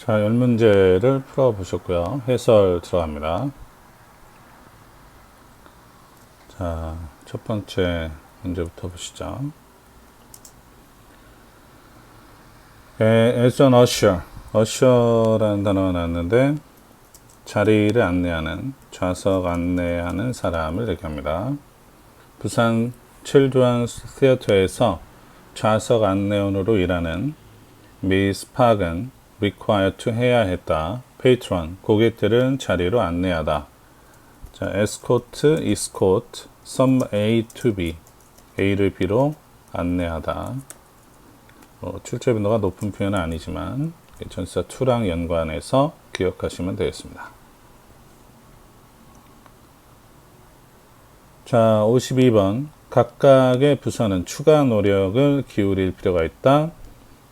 자, 열 문제를 풀어보셨고요. 해설 들어갑니다. 자, 첫 번째 문제부터 보시죠. 에, as an usher, usher라는 단어가 나왔는데 자리를 안내하는, 좌석 안내하는 사람을 얘기합니다. 부산 칠드런스 티어터에서 좌석 안내원으로 일하는 미스 팍은 require to 해야 했다. patron, 고객들은 자리로 안내하다. 자, escort, escort, some A to B, A를 B로 안내하다. 어, 출제 빈도가 높은 표현은 아니지만 전사 to랑 연관해서 기억하시면 되겠습니다. 자, 52번. 각각의 부서는 추가 노력을 기울일 필요가 있다.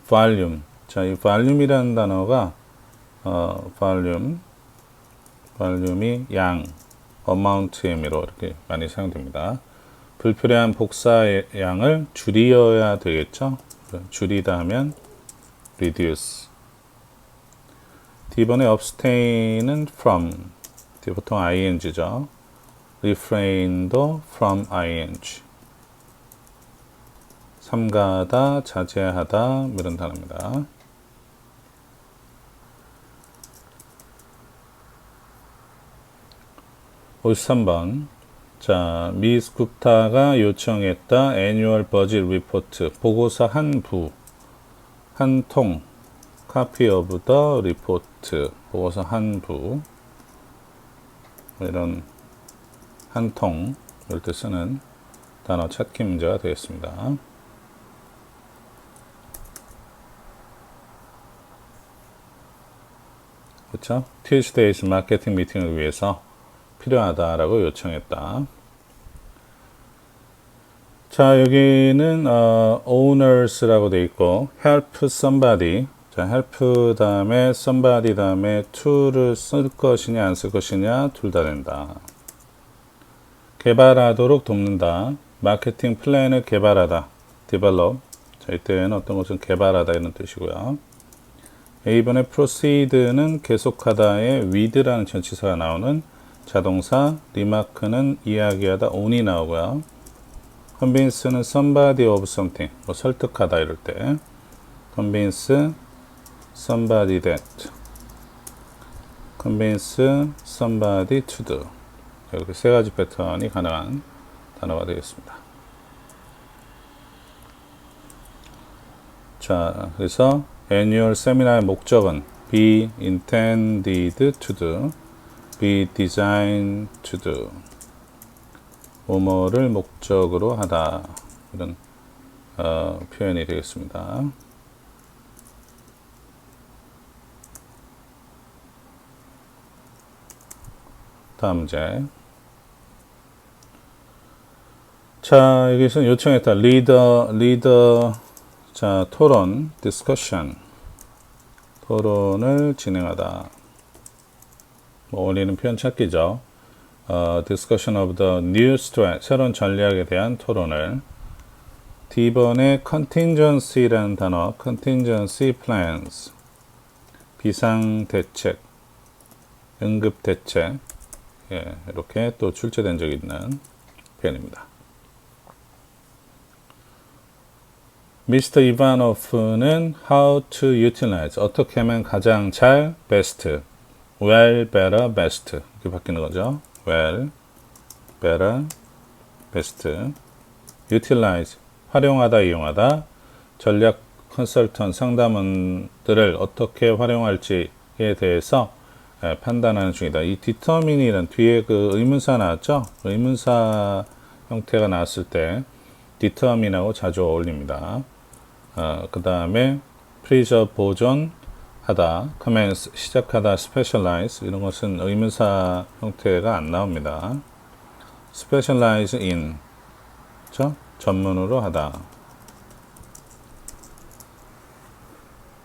volume. 자, 이 volume이라는 단어가 어, volume, volume이 양, amount의 의미로 이렇게 많이 사용됩니다. 불필요한 복사의 양을 줄이어야 되겠죠. 줄이다 하면 reduce. D번에 abstain은 from. 뒤 보통 ing죠. refrain도 from ing. 삼가다, 자제하다 이런 단어입니다. 53번. 자, 미스 굽타가 요청했다. 애뉴얼 버짓 리포트. 보고서 한 부, 한 통. 카피 오브 더 리포트. 보고서 한 부. 이런 한 통. 이럴 때 쓰는 단어 찾기 문제가 되겠습니다. 그렇죠? 튜스데이스 마케팅 미팅을 위해서 필요하다라고 요청했다. 자, 여기는 어, owners라고 돼 있고 help somebody. 자, help 다음에 somebody 다음에 to를 쓸 것이냐 안 쓸 것이냐 둘 다 된다. 개발하도록 돕는다. 마케팅 플랜을 개발하다. develop. 자, 이때는 어떤 것은 개발하다 이런 뜻이고요. A번에 proceed는 계속하다의 with라는 전치사가 나오는 자동사, 리마크는 이야기하다, on이 나오고요. convince는 somebody of something, 뭐 설득하다 이럴 때 convince somebody that convince somebody to do 이렇게 세 가지 패턴이 가능한 단어가 되겠습니다. 자, 그래서 annual seminar의 목적은 be intended to do be designed to do. 뭐뭐를 목적으로 하다. 이런 어, 표현이 되겠습니다. 다음 문제. 자, 여기서 요청했다. 리더, 리더, 자, 토론, discussion. 토론을 진행하다. 뭐 어울리는 표현 찾기죠. 어, discussion of the new strategy, 새로운 전략에 대한 토론을 D번에 contingency라는 단어, contingency plans, 비상대책, 응급대책, 예, 이렇게 또 출제된 적이 있는 표현입니다. 미스터 이바노프는 how to utilize, 어떻게 하면 가장 잘, best, well, better, best 이렇게 바뀌는 거죠. well, better, best, utilize 활용하다, 이용하다, 전략 컨설턴 상담원들을 어떻게 활용할지에 대해서 판단하는 중이다. 이 determine이란 뒤에 그 의문사 나왔죠? 의문사 형태가 나왔을 때 determine하고 자주 어울립니다. 어, 그 다음에 preserve 보존, 하다, commence 시작하다, specialize 이런 것은 의문사 형태가 안 나옵니다. specialize in 그렇죠? 전문으로 하다.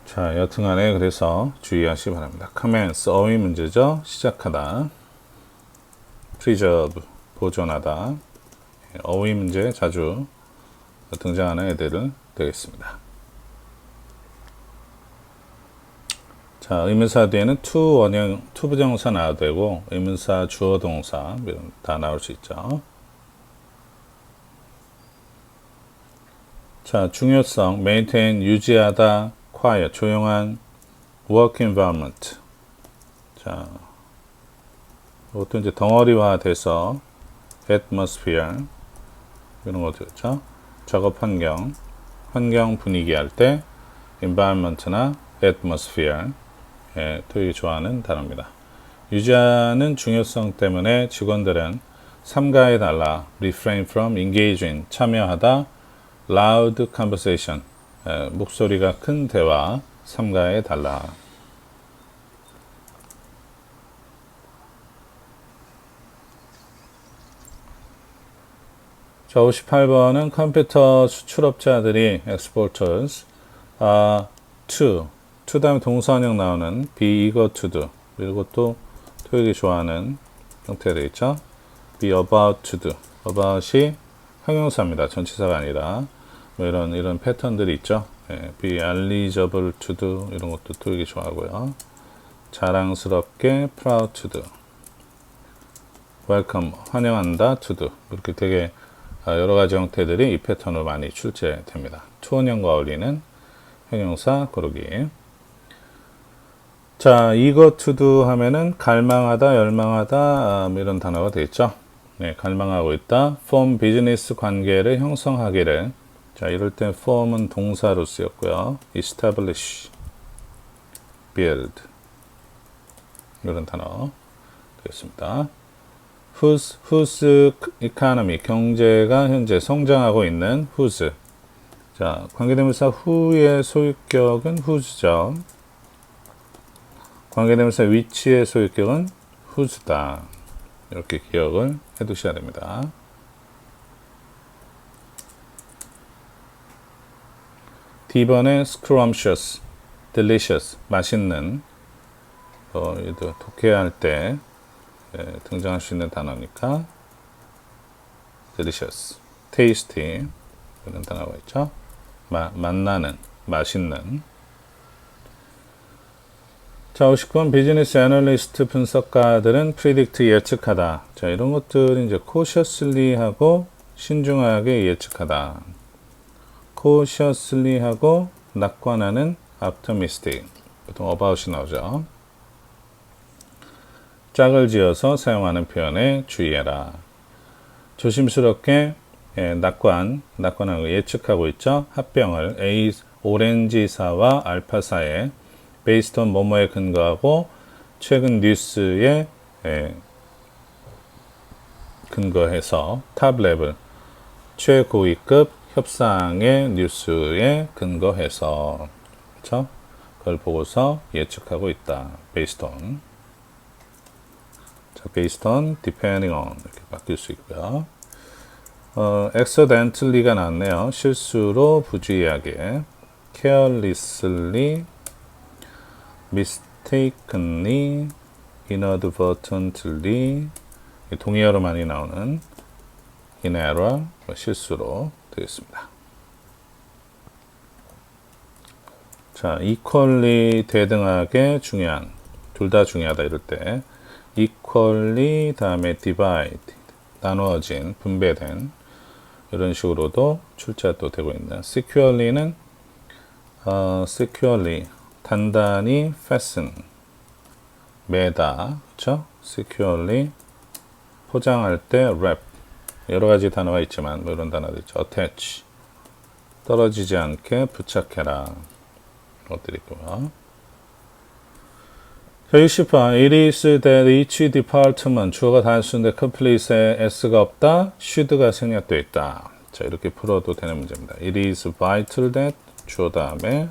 자, 여튼간에 그래서 주의하시 기 바랍니다. commence 어휘 문제죠. 시작하다. preserve 보존하다. 어휘 문제 자주 등장하는 애들은 되겠습니다. 자, 의문사 뒤에는 to 원형, to 부정사 나와도 되고, 의문사 주어 동사 다 나올 수 있죠. 자, 중요성, maintain, 유지하다, quiet, 조용한 work environment. 자, 이것도 이제 덩어리화 돼서 atmosphere 이런 거 되겠죠. 작업 환경, 환경 분위기 할 때 environment나 atmosphere 예, 토익이 좋아하는 단어입니다. 유지하는 중요성 때문에 직원들은 삼가해 달라 refrain from engaging 참여하다 loud conversation 예, 목소리가 큰 대화 삼가해 달라 자, 58번은 컴퓨터 수출업자들이 exporters 아, to to 다음에 동사원형 나오는 be eager to do 그리고 또 토익이 좋아하는 형태가 되어 있죠. be about to do about이 형용사입니다. 전치사가 아니라 뭐 이런 이런 패턴들이 있죠. 예, be eligible to do 이런 것도 토익이 좋아하고요. 자랑스럽게 proud to do welcome 환영한다 to do 이렇게 되게 아, 여러 가지 형태들이 이 패턴으로 많이 출제됩니다. 투원형과 어울리는 형용사 고르기. 자, 이거 투두 하면은 갈망하다, 열망하다 아, 이런 단어가 되겠죠. 네, 갈망하고 있다. form 비즈니스 관계를 형성하기를. 자, 이럴 때 form은 동사로 쓰였고요. establish, build 이런 단어 되겠습니다. whose, whose economy 경제가 현재 성장하고 있는 whose 자 관계대명사 who의 소유격은 whose죠. 관계대명사 위치의 소유격은 whose다. 이렇게 기억을 해 두셔야 됩니다. D번에 scrumptious, delicious, 맛있는 어, 얘도 독해할 때 예, 등장할 수 있는 단어니까 delicious, tasty 이런 단어가 있죠. 마, 맛나는, 맛있는 자, 59번 비즈니스 애널리스트 분석가들은 predict 예측하다. 자, 이런 것들은 이제 cautiously 하고 신중하게 예측하다. cautiously 하고 낙관하는 optimistic. 보통 about이 나오죠. 짝을 지어서 사용하는 표현에 주의해라. 조심스럽게 예, 낙관, 낙관하고 예측하고 있죠. 합병을 A 오렌지사와 알파사에 based on 뭐뭐에 근거하고 최근 뉴스에 예, 근거해서 탑 레벨 최고위급 협상의 뉴스에 근거해서 그렇죠? 그걸 보고서 예측하고 있다. based 자, based on, depending on 이렇게 바뀔 수 있고요. 어, accidentally가 나왔네요. 실수로 부주의하게 carelessly mistakenly, inadvertently 동의어로 많이 나오는 in error, 실수로 되겠습니다. 자, equally 대등하게 중요한, 둘 다 중요하다 이럴 때 equally 다음에 divide, 나누어진, 분배된 이런 식으로도 출제도 되고 있는 securely는 어, securely 단단히 fasten 매다 그렇죠? securely 포장할 때 wrap 여러 가지 단어가 있지만 뭐 이런 단어도 있죠. attach 떨어지지 않게 부착해라 것들이 있고요. 자, 60번 It is that each department 주어가 단수인데 complete에 s가 없다 should가 생략되어 있다. 자 이렇게 풀어도 되는 문제입니다. It is vital that 주어 다음에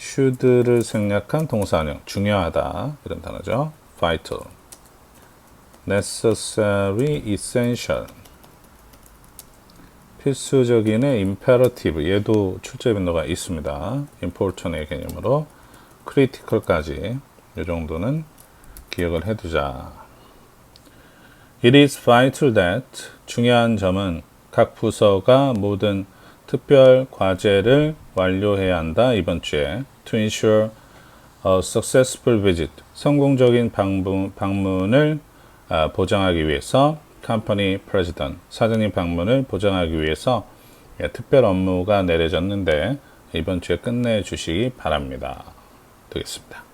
should를 생략한 동사형 중요하다 이런 단어죠. vital, necessary, essential 필수적인의 imperative 얘도 출제 빈도가 있습니다. important의 개념으로 critical까지 이 정도는 기억을 해두자. It is vital that 중요한 점은 각 부서가 모든 특별 과제를 완료해야 한다. 이번 주에 to ensure a successful visit, 성공적인 방문, 방문을 아, 보장하기 위해서 company president, 사장님 방문을 보장하기 위해서 예, 특별 업무가 내려졌는데 이번 주에 끝내 주시기 바랍니다. 되겠습니다.